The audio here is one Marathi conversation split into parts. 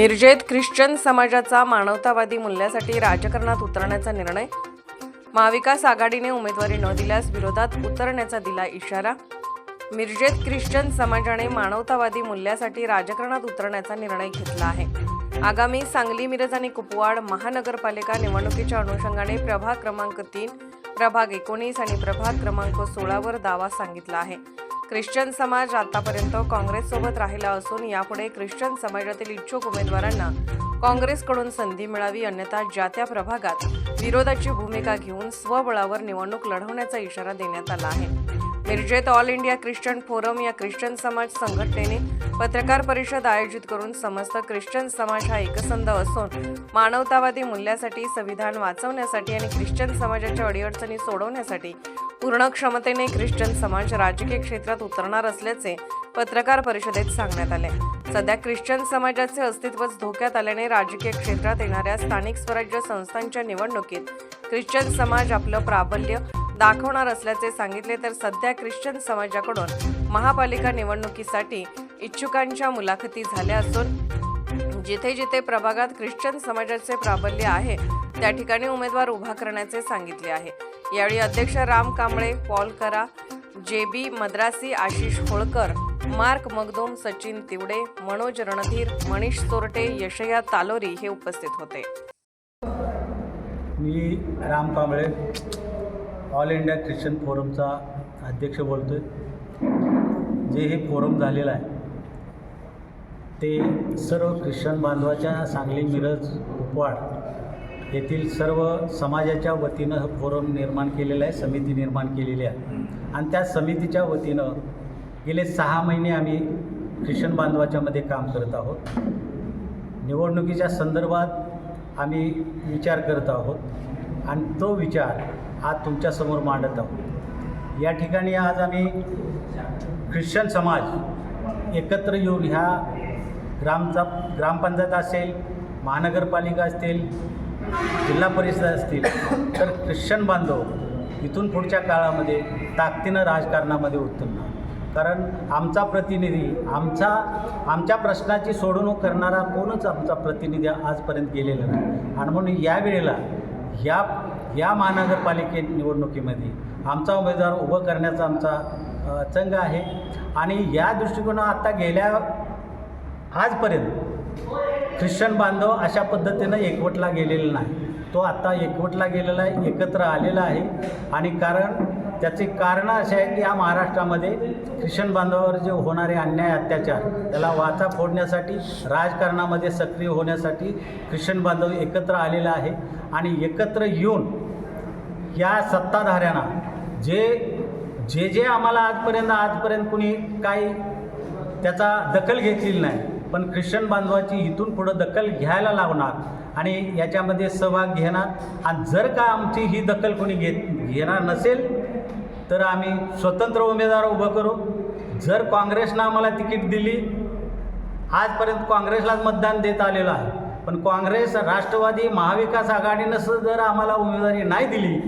मिरजेत ख्रिश्चन समाजाचा मानवतावादी मूल्यासाठी राजकारणात उतरण्याचा निर्णय? महाविकास आघाडीने उमेदवारी न दिल्यास विरोधात उतरण्याचा दिला इशारा? मिरजेत ख्रिश्चन समाजाने मानवतावादी मूल्यासाठी राजकारणात उतरण्याचा निर्णय घेतला आहे. आगामी सांगली मिरज आणि कुपवाड महानगरपालिका निवडणुकीच्या अनुषंगाने प्रभाग क्रमांक तीन प्रभाग एकोणीस आणि प्रभाग क्रमांक सोळावर दावा सांगितला आहे. ख्रिश्चन समाज आतापर्यंत काँग्रेससोबत राहिला असून यापुढे ख्रिश्चन समाजातील इच्छुक उमेदवारांना काँग्रेसकडून संधी मिळावी अन्यथा ज्या त्या प्रभागात विरोधाची भूमिका घेऊन स्वबळावर निवडणूक लढवण्याचा इशारा देण्यात आला आहे. मिरजेत ऑल इंडिया ख्रिश्चन फोरम या ख्रिश्चन समाज संघटनेने पत्रकार परिषद आयोजित करून समस्त ख्रिश्चन समाज हा एकसंध असून मानवतावादी मूल्यासाठी संविधान वाचवण्यासाठी आणि ख्रिश्चन समाजाच्या अडीअडचणी सोडवण्यासाठी पूर्ण क्षमतेने ख्रिश्चन समाज राजकीय क्षेत्रात उतरणार असल्याचे पत्रकार परिषदेत सांगण्यात आले. सध्या ख्रिश्चन समाजाचे अस्तित्वच धोक्यात आल्याने राजकीय क्षेत्रात येणाऱ्या स्थानिक स्वराज्य संस्थांच्या निवडणुकीत ख्रिश्चन समाज आपलं प्राबल्य दाखवणार असल्याचे सांगितले तर सध्या ख्रिश्चन समाजाकडून महापालिका निवडणुकीसाठी इच्छुकांच्या मुलाखती झाल्या असून जिथे जिथे प्रभागात ख्रिश्चन समाजाचे प्राबल्य आहे त्या ठिकाणी उमेदवार उभा करण्याचे सांगितले आहे. यावेळी अध्यक्ष राम कांबळे पॉल करा J B Madrasi Ashish Holkar Mark Magdum Sachin Tivade Manoj Randhir Manish Sorte Yashaya Talori हे उपस्थित होते. मी Ram Kamble. All India Christian फोरमचा अध्यक्ष बोलतो आहे जे हे फोरम झालेलं आहे ते सर्व ख्रिश्चन बांधवाच्या सांगली मिरज उपवाड येथील सर्व समाजाच्या वतीनं हे फोरम निर्माण केलेलं आहे समिती निर्माण केलेली आहे. आणि त्या समितीच्या वतीनं गेले सहा महिने आम्ही ख्रिश्चन बांधवाच्यामध्ये काम करत आहोत. निवडणुकीच्या संदर्भात आम्ही विचार करत आहोत. आणि तो विचार आज तुमच्यासमोर मांडत आहोत. या ठिकाणी आज आम्ही ख्रिश्चन समाज एकत्र येऊन ह्या ग्रामचा ग्रामपंचायत असेल महानगरपालिका असतील जिल्हा परिषद असतील तर ख्रिश्चन बांधव इथून पुढच्या काळामध्ये ताकदीनं राजकारणामध्ये उतरणार. कारण आमचा प्रतिनिधी आमचा आमच्या प्रश्नाची सोडवणूक करणारा कोणच आमचा प्रतिनिधी आजपर्यंत गेलेला नाही. आणि म्हणून या वेळेला या या महानगरपालिके निवडणुकीमध्ये आमचा उमेदवार उभं करण्याचा आमचा चंग आहे. आणि या दृष्टिकोनात आत्ता गेल्या आजपर्यंत ख्रिश्चन बांधव अशा पद्धतीनं एकवटला गेलेला नाही. तो आत्ता एकवटला गेलेला आहे एकत्र आलेला आहे. आणि कारण त्याचे कारणं असे आहे की या महाराष्ट्रामध्ये ख्रिश्चन बांधवावर जे होणारे अन्याय अत्याचार त्याला वाचा फोडण्यासाठी राजकारणामध्ये सक्रिय होण्यासाठी ख्रिश्चन बांधव एकत्र आलेला आहे. आणि एकत्र येऊन या सत्ताधाऱ्यांना जे जे जे आम्हाला आजपर्यंत आजपर्यंत कुणी काही त्याचा दखल घेतलेली नाही पण ख्रिश्चन बांधवाची इथून पुढं दखल घ्यायला लावणार आणि याच्यामध्ये सहभाग घेणार. आणि जर का आमची ही दखल कोणी घेत घेणार नसेल तर आम्ही स्वतंत्र उमेदवार उभं करू. जर काँग्रेसनं आम्हाला तिकीट दिली आजपर्यंत काँग्रेसलाच मतदान देत आलेलं आहे. पण काँग्रेस राष्ट्रवादी महाविकास आघाडीनं जर आम्हाला उमेदवारी नाही दिली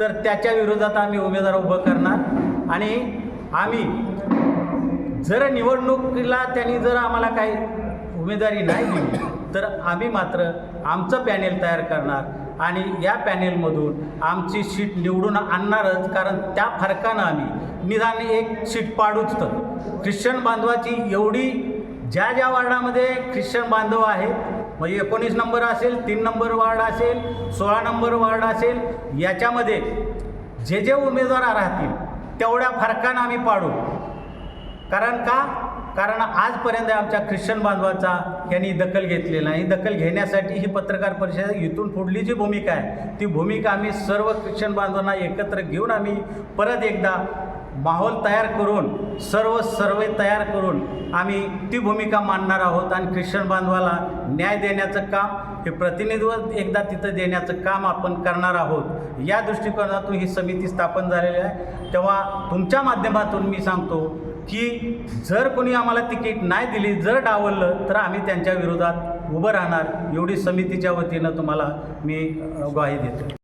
तर त्याच्या विरोधात आम्ही उमेदवार उभं करणार. आणि आम्ही जर निवडणुकीला त्यांनी जर आम्हाला काही उमेदवारी नाही दिली तर आम्ही मात्र आमचं पॅनेल तयार करणार. आणि या पॅनेलमधून आमची सीट निवडून आणणारच कारण त्या फरकानं आम्ही निदान एक सीट पाडूच तर. ख्रिश्चन बांधवाची एवढी ज्या ज्या वार्डामध्ये ख्रिश्चन बांधव आहेत म्हणजे एकोणीस नंबर असेल तीन नंबर वार्ड असेल सोळा नंबर वार्ड असेल याच्यामध्ये जे जे उमेदवार राहतील तेवढ्या फरकानं आम्ही पाडू. कारण का? कारण आजपर्यंत आमच्या ख्रिश्चन बांधवाचा यांनी दखल घेतलेली नाही दखल घेण्यासाठी ही पत्रकार परिषद इथून पुढली जी भूमिका आहे ती भूमिका आम्ही सर्व ख्रिश्चन बांधवांना एकत्र घेऊन आम्ही परत एकदा माहोल तयार करून सर्व सर्वे तयार करून आम्ही ती भूमिका मांडणार आहोत आणि ख्रिश्चन बांधवाला न्याय देण्याचं काम हे प्रतिनिधित्व एकदा तिथं देण्याचं काम आपण करणार आहोत. या दृष्टिकोनातून ही समिती स्थापन झालेली आहे. तेव्हा तुमच्या माध्यमातून मी सांगतो की जर कोणी आम्हाला तिकीट नाही दिली जर डावललं तर आम्ही त्यांच्या विरोधात उभं राहणार. एवढी समितीच्या वतीनं तुम्हाला मी ग्वाही देतो.